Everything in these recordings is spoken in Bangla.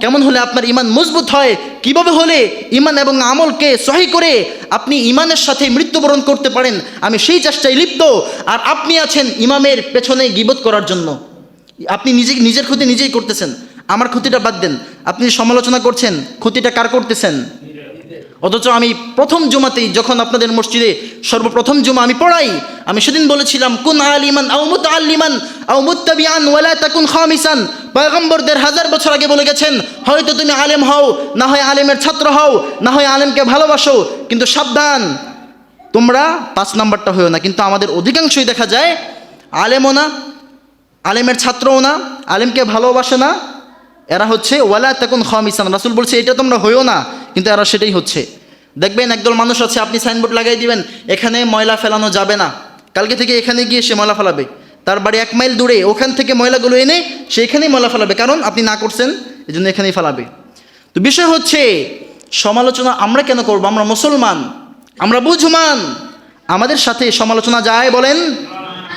কেমন হলে আপনার ইমান মজবুত হয়? কীভাবে হলে ইমান এবং আমলকে সহি করে আপনি ইমানের সাথে মৃত্যুবরণ করতে পারেন? আমি সেই চেষ্টায় লিপ্ত। আর আপনি আছেন ইমামের পেছনে গিবত করার জন্য। আপনি নিজে, নিজের ক্ষতি নিজেই করতেছেন। আমার ক্ষতিটা বাদ দেন। আপনি সমালোচনা করছেন, ক্ষতিটা কার করতেছেন? অথচ আমি প্রথম জুমাতেই যখন আপনাদের মসজিদে সর্বপ্রথম জুমা আমি পড়াই, আমি সেদিন বলেছিলাম, কুন আলিমান আও মুতাআল্লিমান আও মুত্তাবিআন ওয়ালা তাকুন খামিসান। পয়গম্বরদের হাজার বছর আগে বলে গেছেন, হয়তো তুমি আলেম হও, না হয় আলেমের ছাত্র হও, না হয় আলেমকে ভালোবাসো, কিন্তু সাবধান। তোমরা পাঁচ নাম্বারটা হয়েও না, কিন্তু আমাদের অধিকাংশই দেখা যায় আলেমও না, আলেমের ছাত্রও না, আলেমকে ভালোবাসে না। এরা হচ্ছে, ওয়ালা তখন খামিসান রাসুল বলছে, এটা তোমরা হইও না, কিন্তু এরা সেটাই হচ্ছে। দেখবেন একদল মানুষ আছে, আপনি সাইনবোর্ড লাগাই দিবেন, এখানে ময়লা ফেলানো যাবে না। কালকে থেকে এখানে গিয়ে সে ময়লা ফেলাবে। তার বাড়ি এক মাইল দূরে, ওখান থেকে ময়লাগুলো এনে সে এখানেই ময়লা ফেলাবে। কারণ আপনি না করছেন এই জন্য এখানেই ফেলাবে। তো বিষয় হচ্ছে, সমালোচনা আমরা কেন করব? আমরা মুসলমান, আমরা বুঝমান। আমাদের সাথে সমালোচনা যায় বলেন,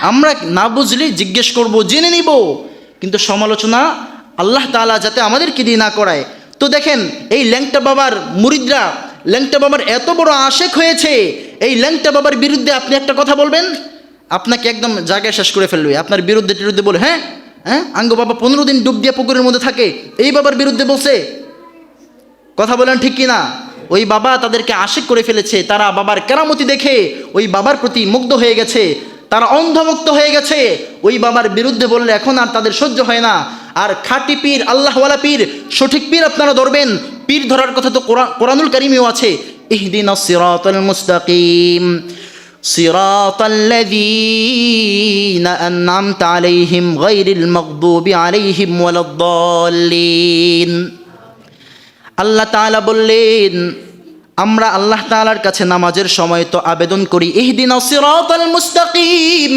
আমরা না বুঝলে জিজ্ঞেস করব, জেনে নিব। কিন্তু সমালোচনা আল্লাহ তাআলা যাতে আমাদেরকে দিয়ে না করায়। তো দেখেন, এই ল্যাংটা বাবার মুরিদরা, ল্যাংটা বাবার এত বড় আশেক হয়েছে, এই ল্যাংটা বাবার বিরুদ্ধে আপনি একটা কথা বলবেন? আপনাকে একদম জায়গায় শেষ করে ফেলবে আপনার বিরুদ্ধে টিরুদ্ধে বলে হ্যাঁ হ্যাঁ আঙ্গ বাবা পনেরো দিন ডুব দিয়ে পুকুরের মধ্যে থাকে, এই বাবার বিরুদ্ধে বলছে। কথা বলেন ঠিক কি না ওই বাবা তাদেরকে আশেক করে ফেলেছে, তারা বাবার কেরামতি দেখে ওই বাবার প্রতি মুগ্ধ হয়ে গেছে, তারা অন্ধভুক্ত হয়ে গেছে। ওই বাবার বিরুদ্ধে বললে, এখন আর তাদের সহ্য হয় না। আর খাঁটি পীর, আল্লাহওয়ালা পীর, সঠিক পীর আপনারা ধরবেন। পীর ধরার কথা তো কোরআন- কোরআনুল কারিমেও আছে ইহদিন صراط الذين أنعمت عليهم غير المغضوب عليهم ولا الضالين আল্লাহ তাআলা বললেন আমরা আল্লাহ তাআলার কাছে নামাজের সময় তো আবেদন করি ইহদিন সিরাতাল মুস্তাকিম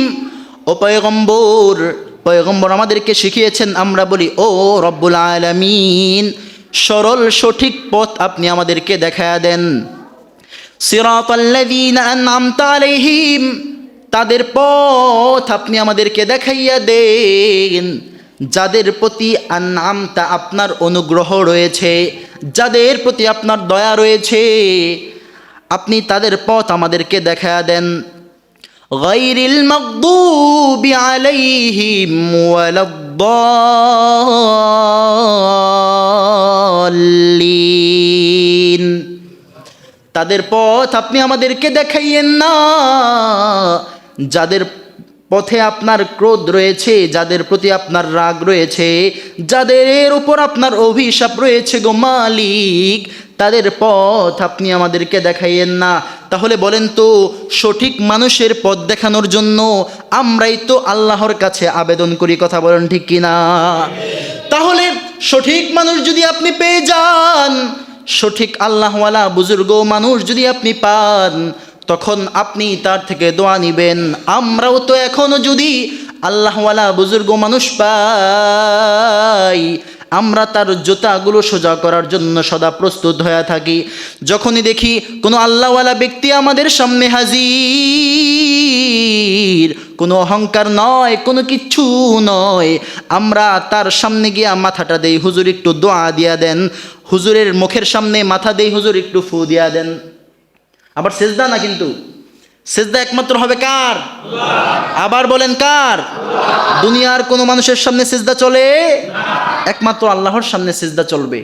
ও পয়গম্বর পয়গম্বর আমাদেরকে শিখিয়েছেন আমরা বলি ও রব্বুল আলামিন সরল সঠিক পথ আপনি আমাদেরকে দেখায়া দেন সিরাতাল্লাযীনা আন'আমতা তাদের পথ আপনি আমাদেরকে দেখাইয়া দেন। যাদের প্রতি আন'আমতা আপনার অনুগ্রহ রয়েছে, যাদের প্রতি আপনার দয়া রয়েছে, আপনি তাদের পথ আমাদেরকে দেখা দেন। মাগদুবি আলাইহিম তাদের পথ আপনি আমাদেরকে দেখাইয়েন না, যাদের পথে আপনার ক্রোধ রয়েছে, যাদের প্রতি আপনার রাগ রয়েছে, যাদের উপর আপনার অভিশাপ রয়েছে গো মালিক, তাদের পথ আপনি আমাদেরকে দেখাইয়েন না। তাহলে বলেন তো, সঠিক মানুষের পথ দেখানোর জন্য আমরাই তো আল্লাহর কাছে আবেদন করি, কথা বলেন ঠিক কিনা? তাহলে সঠিক মানুষ যদি আপনি পেয়ে যান সঠিক আল্লাহওয়ালা বুজুর্গ মানুষ যদি আপনি পান, তখন আপনি তার থেকে দোয়া নিবেন। আমরাও তো এখনও যদি আল্লাহওয়ালা বুজুর্গ মানুষ পাই, আমরা তার জুতাগুলো সোজা করার জন্য সদা প্রস্তুত হয়ে থাকি। যখনই দেখি কোনো আল্লাহওয়ালা ব্যক্তি আমাদের সামনে হাজির, কোনো অহংকার নয়, কোনো কিচ্ছু নয়, আমরা তার সামনে গিয়া মাথাটা দেই, হুজুর একটু দোয়া দিয়া দেন। হুজুরের মুখের সামনে মাথা দেই হুজুর একটু ফু দিয়া দেন। আবার সেজদা না কিন্তু? সেজদা একমাত্র হবে কার? আবার বলেন কার? দুনিয়ার কোনো মানুষের সামনে সেজদা চলে? একমাত্র আল্লাহর সামনে সেজদা চলবে।